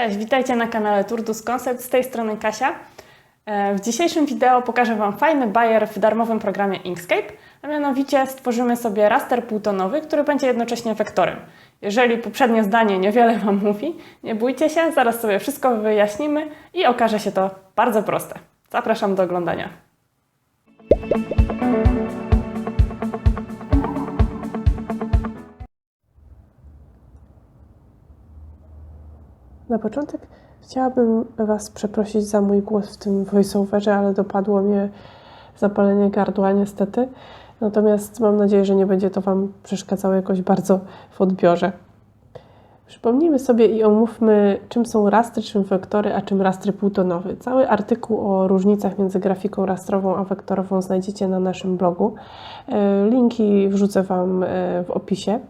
Cześć, witajcie na kanale Turdus Concept, z tej strony Kasia. E, W dzisiejszym wideo pokażę Wam fajny bajer w darmowym programie Inkscape, a mianowicie stworzymy sobie raster półtonowy, który będzie jednocześnie wektorem. Jeżeli poprzednie zdanie niewiele Wam mówi, nie bójcie się, zaraz sobie wszystko wyjaśnimy i okaże się to bardzo proste. Zapraszam do oglądania. Na początek chciałabym Was przeprosić za mój głos w tym voiceoverze, ale dopadło mnie zapalenie gardła niestety. Natomiast mam nadzieję, że nie będzie to Wam przeszkadzało jakoś bardzo w odbiorze. Przypomnijmy sobie i omówmy, czym są rastry, czym wektory, a czym rastry półtonowe. Cały artykuł o różnicach między grafiką rastrową a wektorową znajdziecie na naszym blogu. E, Linki wrzucę Wam e, w opisie.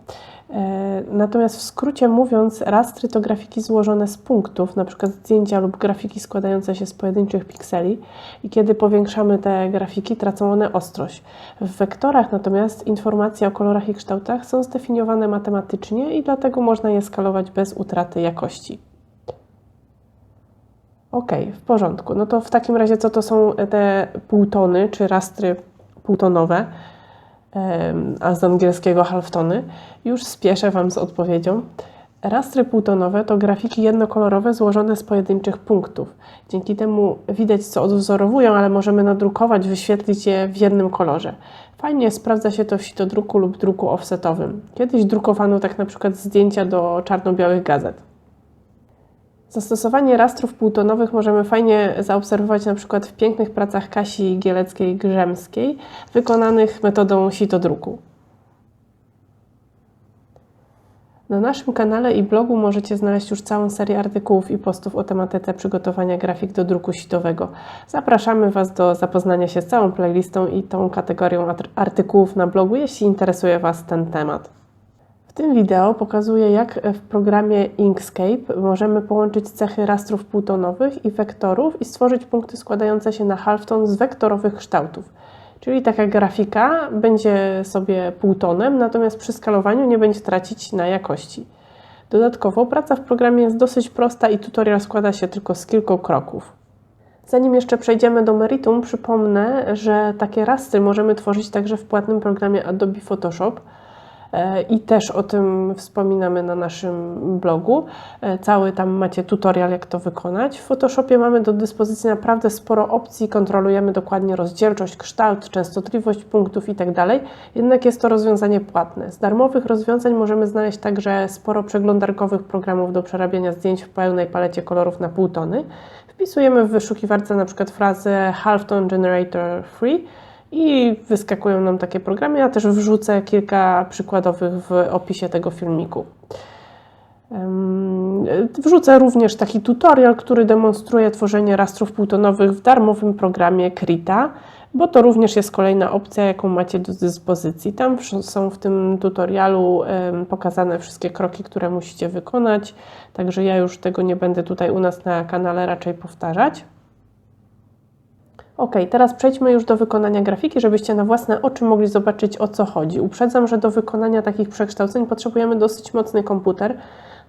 E, Natomiast w skrócie mówiąc, rastry to grafiki złożone z punktów, np. zdjęcia lub grafiki składające się z pojedynczych pikseli i kiedy powiększamy te grafiki, tracą one ostrość. W wektorach natomiast informacje o kolorach i kształtach są zdefiniowane matematycznie i dlatego można je skalować bez utraty jakości. Ok, w porządku. No to w takim razie co to są te półtony czy rastry półtonowe? A z angielskiego halftony. Już spieszę Wam z odpowiedzią. Rastry półtonowe to grafiki jednokolorowe złożone z pojedynczych punktów. Dzięki temu widać, co odwzorowują, ale możemy nadrukować, wyświetlić je w jednym kolorze. Fajnie sprawdza się to w sitodruku lub druku offsetowym. Kiedyś drukowano tak na przykład zdjęcia do czarno-białych gazet. Zastosowanie rastrów półtonowych możemy fajnie zaobserwować na przykład w pięknych pracach Kasi Gieleckiej-Grzemskiej, wykonanych metodą sitodruku. Na naszym kanale i blogu możecie znaleźć już całą serię artykułów i postów o tematyce przygotowania grafik do druku sitowego. Zapraszamy Was do zapoznania się z całą playlistą i tą kategorią art- artykułów na blogu, jeśli interesuje Was ten temat. Tym wideo pokazuję, jak w programie Inkscape możemy połączyć cechy rastrów półtonowych i wektorów i stworzyć punkty składające się na halfton z wektorowych kształtów. Czyli taka grafika będzie sobie półtonem, natomiast przy skalowaniu nie będzie tracić na jakości. Dodatkowo praca w programie jest dosyć prosta i tutorial składa się tylko z kilku kroków. Zanim jeszcze przejdziemy do meritum, przypomnę, że takie rastry możemy tworzyć także w płatnym programie Adobe Photoshop. E, I też o tym wspominamy na naszym blogu. E, Cały tam macie tutorial, jak to wykonać. W Photoshopie mamy do dyspozycji naprawdę sporo opcji, kontrolujemy dokładnie rozdzielczość, kształt, częstotliwość punktów itd. Jednak jest to rozwiązanie płatne. Z darmowych rozwiązań możemy znaleźć także sporo przeglądarkowych programów do przerabiania zdjęć w pełnej palecie kolorów na półtony. Wpisujemy w wyszukiwarce na przykład frazę Halftone Generator Free i wyskakują nam takie programy. Ja też wrzucę kilka przykładowych w opisie tego filmiku. Wrzucę również taki tutorial, który demonstruje tworzenie rastrów półtonowych w darmowym programie Krita, bo to również jest kolejna opcja, jaką macie do dyspozycji. Tam są w tym tutorialu pokazane wszystkie kroki, które musicie wykonać, także ja już tego nie będę tutaj u nas na kanale raczej powtarzać. Ok, teraz przejdźmy już do wykonania grafiki, żebyście na własne oczy mogli zobaczyć o co chodzi. Uprzedzam, że do wykonania takich przekształceń potrzebujemy dosyć mocny komputer.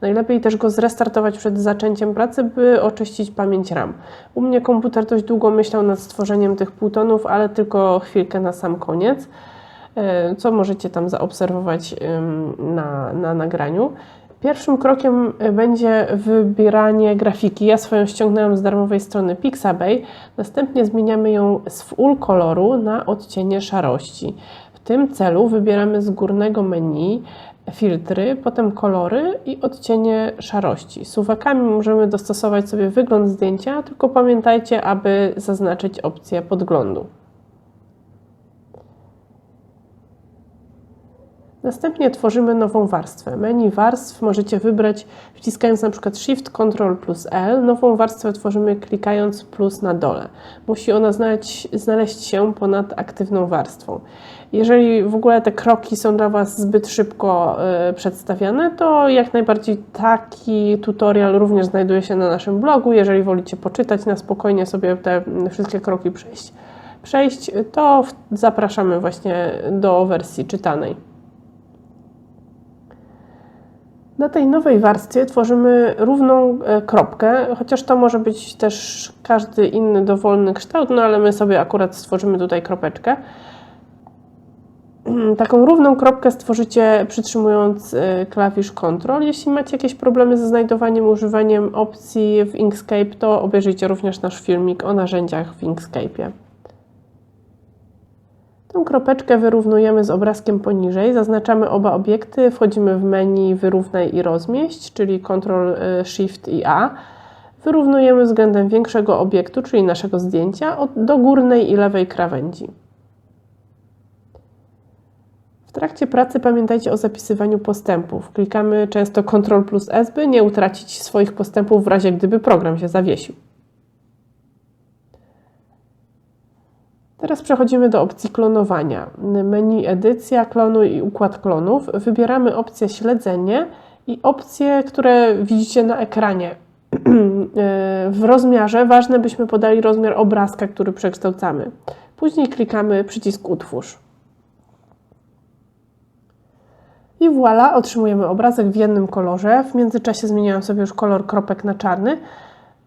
Najlepiej też go zrestartować przed zaczęciem pracy, by oczyścić pamięć RAM. U mnie komputer dość długo myślał nad stworzeniem tych półtonów, ale tylko chwilkę na sam koniec, e, co możecie tam zaobserwować na, na nagraniu. Pierwszym krokiem y, będzie wybieranie grafiki. Ja swoją ściągnęłam z darmowej strony Pixabay. Następnie zmieniamy ją z full koloru na odcienie szarości. W tym celu wybieramy z górnego menu filtry, potem kolory i odcienie szarości. Suwakami możemy dostosować sobie wygląd zdjęcia, tylko pamiętajcie, aby zaznaczyć opcję podglądu. Następnie tworzymy nową warstwę. Menu warstw możecie wybrać wciskając przykład Shift Ctrl plus L. Nową warstwę tworzymy klikając plus na dole. Musi ona znaleźć, znaleźć się ponad aktywną warstwą. Jeżeli w ogóle te kroki są dla Was zbyt szybko y, przedstawiane, to jak najbardziej taki tutorial również znajduje się na naszym blogu. Jeżeli wolicie poczytać na spokojnie sobie te wszystkie kroki przejść, przejść to zapraszamy właśnie do wersji czytanej. Na tej nowej warstwie tworzymy równą e, kropkę, chociaż to może być też każdy inny dowolny kształt, no ale my sobie akurat stworzymy tutaj kropeczkę. Taką równą kropkę stworzycie przytrzymując e, klawisz Ctrl. Jeśli macie jakieś problemy ze znajdowaniem, używaniem opcji w Inkscape, to obejrzyjcie również nasz filmik o narzędziach w Inkscape'ie. Tą kropeczkę wyrównujemy z obrazkiem poniżej, zaznaczamy oba obiekty, wchodzimy w menu wyrównaj i rozmieść, czyli Ctrl, y, Shift i A. Wyrównujemy względem większego obiektu, czyli naszego zdjęcia, do górnej i lewej krawędzi. W trakcie pracy pamiętajcie o zapisywaniu postępów. Klikamy często Ctrl plus S, by nie utracić swoich postępów w razie gdyby program się zawiesił. Teraz przechodzimy do opcji klonowania. Menu edycja, klonuj i układ klonów. Wybieramy opcję śledzenie i opcje, które widzicie na ekranie. w rozmiarze ważne byśmy podali rozmiar obrazka, który przekształcamy. Później klikamy przycisk utwórz. I voilà, otrzymujemy obrazek w jednym kolorze. W międzyczasie zmieniłam sobie już kolor kropek na czarny.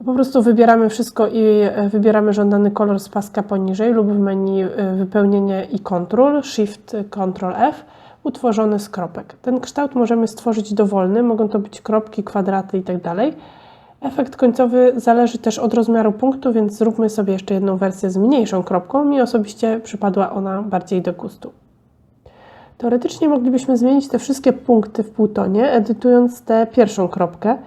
Po prostu wybieramy wszystko i e, wybieramy żądany kolor z paska poniżej lub w menu e, wypełnienie i Ctrl, Shift, Ctrl F, utworzony z kropek. Ten kształt możemy stworzyć dowolny, mogą to być kropki, kwadraty itd. Efekt końcowy zależy też od rozmiaru punktu, więc zróbmy sobie jeszcze jedną wersję z mniejszą kropką. Mi osobiście przypadła ona bardziej do gustu. Teoretycznie moglibyśmy zmienić te wszystkie punkty w półtonie, edytując tę pierwszą kropkę,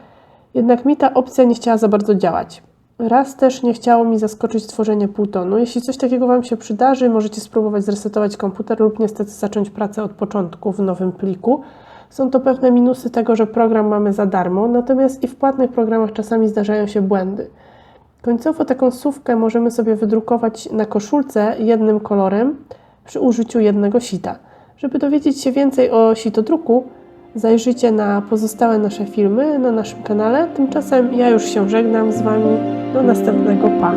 jednak mi ta opcja nie chciała za bardzo działać. Raz też nie chciało mi zaskoczyć stworzenie półtonu. Jeśli coś takiego Wam się przydarzy, możecie spróbować zresetować komputer lub niestety zacząć pracę od początku w nowym pliku. Są to pewne minusy tego, że program mamy za darmo, natomiast i w płatnych programach czasami zdarzają się błędy. Końcowo taką słówkę możemy sobie wydrukować na koszulce jednym kolorem przy użyciu jednego sita. Żeby dowiedzieć się więcej o sitodruku, zajrzyjcie na pozostałe nasze filmy na naszym kanale. Tymczasem ja już się żegnam z Wami. Do następnego pa!